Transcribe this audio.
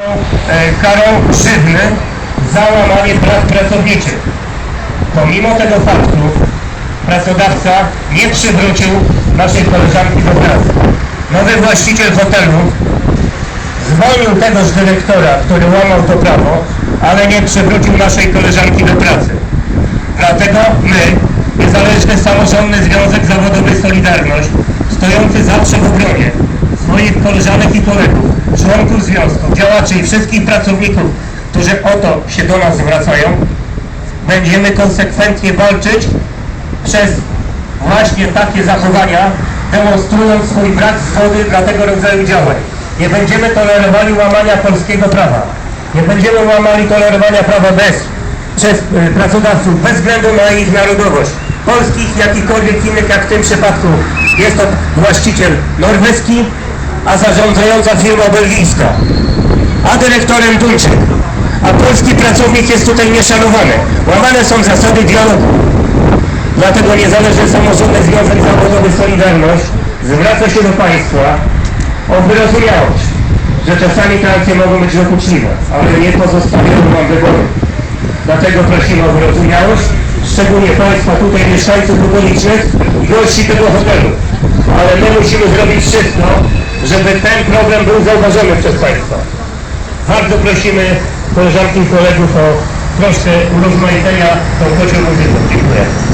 e, karą grzywny za łamanie praw pracowniczych. Pomimo tego faktu pracodawca nie przywrócił naszej koleżanki do pracy. Nowy właściciel hotelu zwolnił tegoż dyrektora, który łamał to prawo, ale nie przywrócił naszej koleżanki do pracy. Dlatego my, Niezależny Samorządny Związek Zawodowy Solidarność, stojący zawsze w obronie swoich koleżanek i kolegów, członków związku, działaczy i wszystkich pracowników, którzy o to się do nas zwracają, będziemy konsekwentnie walczyć przez właśnie takie zachowania, demonstrując swój brak zgody dla tego rodzaju działań. Nie będziemy tolerowali łamania polskiego prawa. Nie będziemy łamali tolerowania prawa bez, przez y, pracodawców, bez względu na ich narodowość. Polskich, jakichkolwiek innych, jak w tym przypadku jest to właściciel norweski, a zarządzająca firma belgijska, a dyrektorem Duńczyk, a polski pracownik jest tutaj nieszanowany. Łamane są zasady dialogu. Dlatego Niezależny Samorządny Związek Zawodowy Solidarność zwraca się do Państwa o wyrozumiałość, że czasami te akcje mogą być dokuczliwe, ale nie pozostawiają Wam wyboru. Dlatego prosimy o wyrozumiałość, szczególnie Państwa tutaj mieszkańców okolicznych i gości tego hotelu. Ale my musimy zrobić wszystko, żeby ten problem był zauważony przez Państwa. Bardzo prosimy koleżanki i kolegów o troszkę urozmaicenia tą muzyką. Dziękuję.